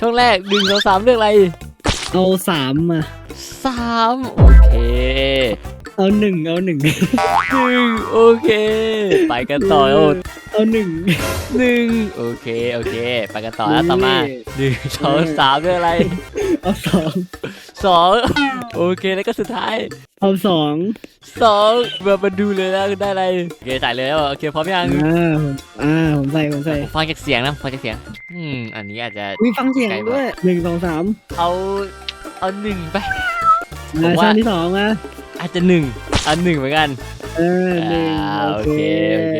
ช่องแรกหนึ่งสองสามเลือกอะไรเอาสามมาสามโอเคเอาหนึ่งเอาหนึ่งหนึ่งโอเค ไปกันต่อแล้วเอาหนึ่งหนึ่งโอเคโอเค ไปกันต่อแล้วต่อมาหนึ่งสองสามเลือกอะไรเอาสอง สองโอเคแล้วก็สุดท้ายเอาสองสองมามาดูเลยนะได้อะไรโอเคใส่เลยแล้วโอเคพร้อมยังอ่าผมอ่าผมใส่ผมใส่ฟังจากเสียงนะฟังจากเสียงอืมอันนี้อาจจะมีฟังเสียงด้วยหนึ่งสองสามเอาเอาหนึ่งไปผมอ่าว่าช่องที่สองมาอาจจะหนึ่งเอาหนึ่งเหมือนกันเออหนึ่งอ่าโอเคโอเค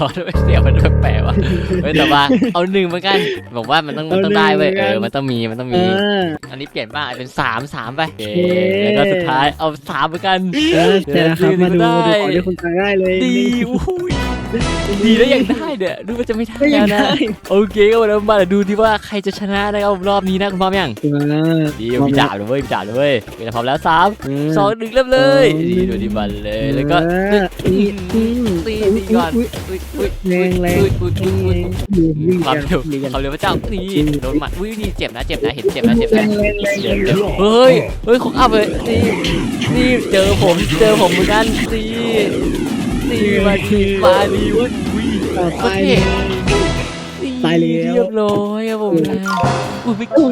โอเคต่อด้วยเสียงมันแปลกๆว่ะเฮ้ยแต่ว่าเอาหนึ่งเหมือนกันบอกว่ามันต้องมันต้องได้เว้ยเออมันต้องมีมันต้องเอมีออันนี้เปลี่ยนบ้างเป็นสามสามไปโอเคโอเคแล้วก็สุดท้ายเอาสามเหมือนกันเออเดี๋ยวนะครับมาดูได้ดูของที่คุณทางได้เลยดีนี่อุ้ยดีแล้วยังได้เนี่ยดูว่าจะไม่ได้ก็ยังแล้วนะได้โอเคก็มาแล้วมาเดี๋ยวดูที่ว่าใครจะชนะนะครับรอบนี้นะคุณพร้อมยังมาดีมีดาบเลยเว้ยมีดาบเลยเว้ยโอเคพร้อมแล้วสามเออสองหนึ่งเริ่มเลยดีดูดีบันเลยแล้วก็ ก่อนอุ๊ยอุ้ยอุ้ยแรงแรงอุ้ยอุ้ยอุ้ยอุ้ยอุ๊ยวิ่งความกันเร็ววิ่งกันความเร็วพระเจ้านี่โดนหมัดอุ้ยนี่เจ็บนะเจ็บนะเห็นเจ็บนะเจ็บแรนะงแรงแรงเจ็บเจ็บเฮ้ยเฮ้ยของอัพเลยนี่นี่เจอผมเจอผมเหมือนกันนี่นี่มาดีมาดีอุ้ยอุ้ยต่อโคไปตรเท่ตายแล้วเรียบร้อยครับผมนะอุ้ยไม่